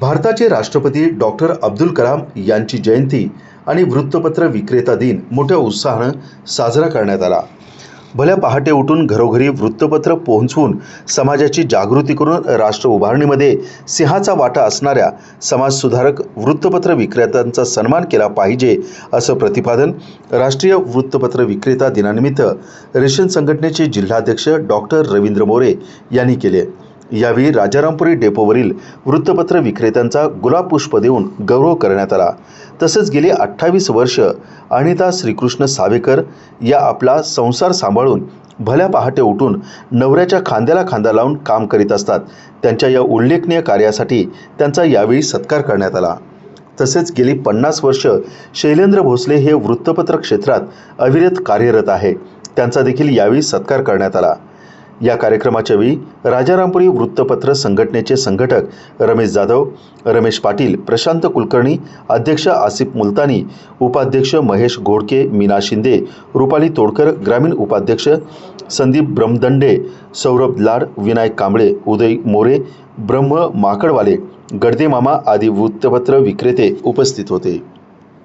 भारताचे राष्ट्रपती डॉक्टर अब्दुल कलाम यांची जयंती आणि वृत्तपत्र विक्रेता दिन मोठ्या उत्साहानं साजरा करण्यात आला. भल्या पहाटे उठून घरोघरी वृत्तपत्र पोहोचवून समाजाची जागृती करून राष्ट्र उभारणीमध्ये सिंहाचा वाटा असणाऱ्या समाजसुधारक वृत्तपत्र विक्रेत्यांचा सन्मान केला पाहिजे असं प्रतिपादन राष्ट्रीय वृत्तपत्र विक्रेता दिनानिमित्त रेशन संघटनेचे जिल्हाध्यक्ष डॉक्टर रवींद्र मोरे यांनी केले. यावेळी राजारामपुरी डेपोवरील वृत्तपत्र विक्रेत्यांचा गुलाब पुष्प देऊन गौरव करण्यात आला. तसंच गेली अठ्ठावीस वर्ष अनिता श्रीकृष्ण सावेकर या आपला संसार सांभाळून भल्या पहाटे उठून नवऱ्याच्या खांद्याला खांदा लावून काम करीत असतात. त्यांच्या या उल्लेखनीय कार्यासाठी त्यांचा यावेळी सत्कार करण्यात आला. तसेच गेली पन्नास वर्ष शैलेंद्र भोसले हे वृत्तपत्र क्षेत्रात अविरत कार्यरत आहे. त्यांचा देखील यावेळी सत्कार करण्यात आला. या कार्यक्रमाच्या वेळी राजारामपुरी वृत्तपत्र संघटनेचे संघटक रमेश जाधव रमेश पाटील प्रशांत कुलकर्णी अध्यक्ष आसिफ मुलतानी उपाध्यक्ष महेश घोडके मीना शिंदे रुपाली तोडकर ग्रामीण उपाध्यक्ष संदीप ब्रह्मदंडे सौरभ लाड विनायक कांबळे उदय मोरे ब्रह्म माकडवाले गडदेमामा आदी वृत्तपत्र विक्रेते उपस्थित होते.